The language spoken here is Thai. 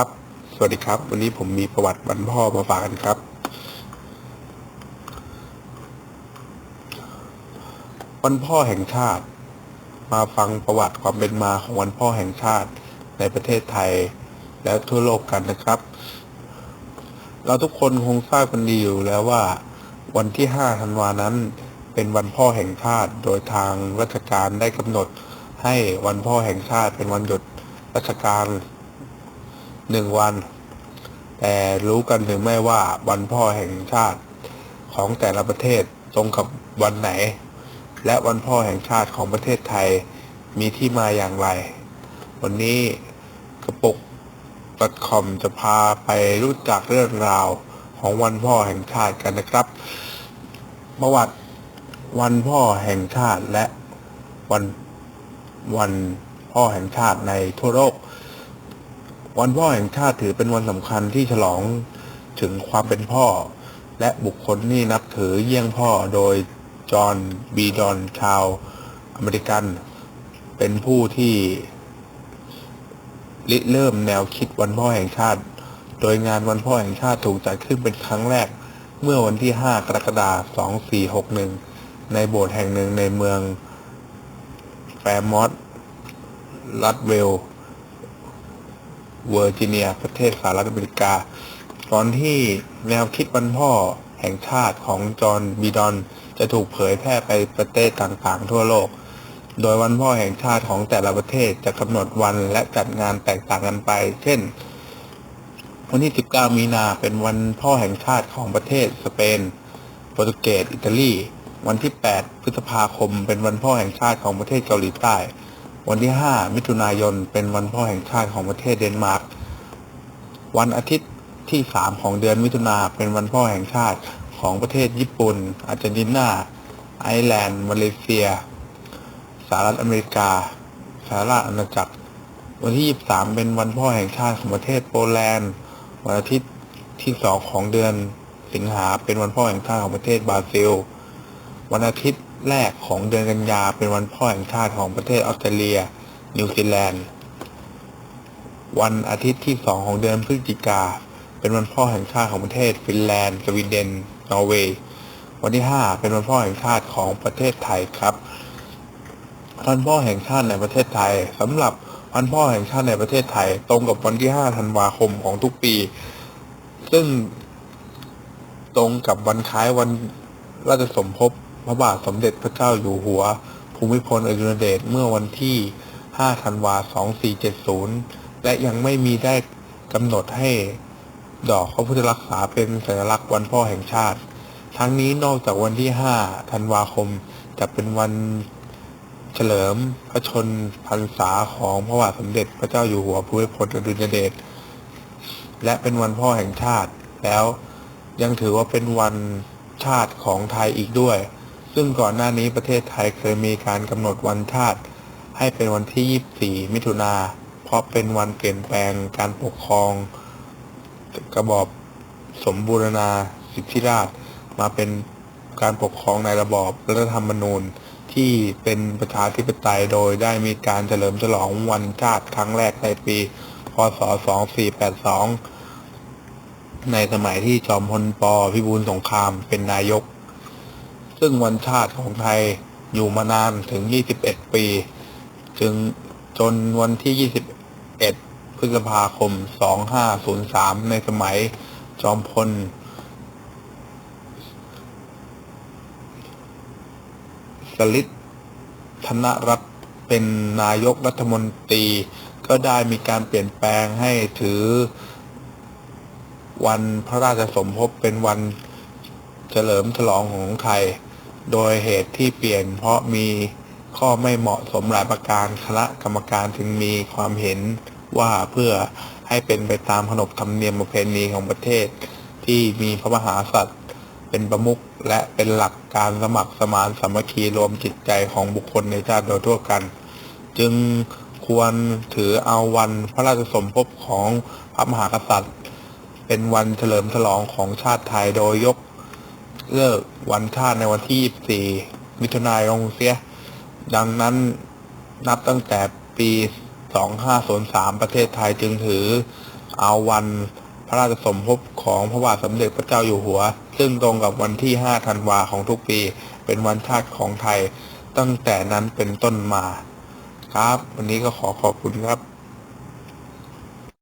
ครับ สวัสดีครับ วันนี้ผมมีประวัติวันพ่อมาฝากกันครับ วันพ่อแห่งชาติ มาฟังประวัติความเป็นมาของวันพ่อแห่งชาติในประเทศไทยและทั่วโลกกันนะครับ เราทุกคนคงทราบกันดีอยู่แล้วว่า วันที่ 5 ธันวานั้น เป็นวันพ่อแห่งชาติ โดยทางราชการได้กำหนดให้วันพ่อแห่งชาติเป็นวันหยุดราชการ หนึ่งวัน แต่รู้กันหรือไม่ว่าวันพ่อแห่งชาติของแต่ละประเทศตรงกับวันไหน และวันพ่อแห่งชาติของประเทศไทยมีที่มาอย่างไร วันนี้กระปุก .com จะพาไปรู้จักเรื่องราวของวันพ่อแห่งชาติกันนะครับ ประวัติวันพ่อแห่งชาติและวันวันพ่อแห่งชาติในทั่วโลก วันพ่อแห่งชาติถือเป็นวันสำคัญที่ฉลองถึงความเป็นพ่อ และบุคคลที่นับถือเยี่ยงพ่อโดยจอห์นบีดอนชาวอเมริกัน เป็นผู้ที่ริเริ่มแนวคิดวันพ่อแห่งชาติ โดยงานวันพ่อแห่งชาติถูกจัดขึ้นเป็นครั้งแรก เมื่อวันที่ 5 กรกฎาคม 2461 ในโบสถ์แห่งหนึ่งในเมืองแฟร์มอตรัฐเวล เวอร์จิเนีย ประเทศสหรัฐอเมริกาก่อนที่แนวคิดวันพ่อแห่งชาติของจอห์นบีดอนจะถูกเผยแพร่ไปประเทศต่างๆ ทั่วโลก โดยวันพ่อแห่งชาติของแต่ละประเทศจะกำหนดวันและจัดงานแตกต่างกันไป เช่น วันที่ 19 มีนาเป็นวันพ่อแห่งชาติของประเทศสเปน โปรตุเกส อิตาลี วันที่ 8 พฤษภาคม เป็นวันพ่อแห่งชาติของประเทศเกาหลีใต้ วันที่ 5 มิถุนายน เป็นวันพ่อแห่งชาติของประเทศเดนมาร์ก วันอาทิตย์ที่ 3 ของเดือนมิถุนาเป็นวันพ่อแห่งชาติของประเทศญี่ปุ่น อาร์เจนตินา ไอร์แลนด์ มาเลเซีย สหรัฐอเมริกา สหราชอาณาจักร วันที่ 23 เป็นวันพ่อแห่งชาติของประเทศโปแลนด์ วันอาทิตย์ที่ 2 ของเดือนสิงหาเป็นวันพ่อแห่งชาติของประเทศบราซิล วันอาทิตย์ แรกของเดือนกันยาเป็นวันพ่อแห่งชาติของประเทศออสเตรเลีย นิวซีแลนด์ วันอาทิตย์ที่2ของเดือนพฤศจิกา เป็นวันพ่อแห่งชาติของประเทศฟินแลนด์ สวีเดน นอร์เวย์ วันที่ 5 เป็นวันพ่อแห่งชาติของประเทศไทยครับวันพ่อแห่งชาติในประเทศไทยสำหรับวันพ่อแห่งชาติในประเทศไทย ตรงกับวันที่ 5 ธันวาคมของทุกปี ซึ่งตรงกับวันคล้ายวันราชสมภพ พระบาทสมเด็จพระเจ้าอยู่หัว ภูมิพลอดุลยเดชเมื่อวันที่ 5 ธันวาคม2470 และยังไม่มีได้กำหนดให้ดอกพระพุทธรักษาเป็นสัญลักษณ์วันพ่อแห่งชาติ ทั้งนี้นอกจากวันที่ 5 ธันวาคมจะเป็นวันเฉลิมพระชนพรรษาของพระบาทสมเด็จพระเจ้าอยู่หัวภูมิพลอดุลยเดชและเป็นวันพ่อแห่งชาติแล้วยังถือว่าเป็นวันชาติของไทยอีกด้วย ซึ่งก่อนหน้านี้ประเทศไทยเคยมีการกำหนดวันชาติ ให้เป็นวันที่ 24 มิถุนาเพราะเป็นวันเปลี่ยนแปลงการปกครองกระบอบสมบูรณาสิทธิราชมาเป็นการปกครองในระบอบรัฐธรรมนูญที่เป็นประชาธิปไตยโดยได้มีการเฉลิมฉลองวันชาติครั้งแรกในปี พศ 2482 ในสมัยที่จอมพลปพิบูลสงครามเป็นนายก ซึ่งวันชาติของไทยอยู่มานานถึง 21 ปี จึงจนวันที่ 21 พฤษภาคม 2503 ในสมัยจอมพล สลิดธนรัตน์เป็นนายกรัฐมนตรี ก็ได้มีการเปลี่ยนแปลงให้ถือ วันพระราชสมภพเป็นวันเฉลิมฉลองของไทย โดยเหตุที่เปลี่ยนเพราะมีข้อไม่เหมาะสมหลายประการคณะกรรมการจึงมีความเห็นว่าเพื่อให้เป็นไปตามขนบธรรมเนียมประเพณีของประเทศ ที่มีพระมหากษัตริย์เป็นประมุขและเป็นหลักการสมัครสมานสามัคคีรวมจิตใจของบุคคลในชาติโดยทั่วกัน จึงควรถือเอาวันพระราชสมภพของพระมหากษัตริย์ เป็นวันเฉลิมฉลองของชาติไทยโดยยก เลิกวันชาติในวันที่ 24 มิถุนายนเสีย ดังนั้นนับตั้งแต่ปี 2503 ประเทศไทยจึงถือเอาวันพระราชสมภพของพระบาทสมเด็จพระเจ้าอยู่หัว ซึ่งตรงกับวันที่ 5 ธันวาของทุกปี เป็นวันชาติของไทย ตั้งแต่นั้นเป็นต้นมา ครับ วันนี้ก็ขอขอบคุณครับ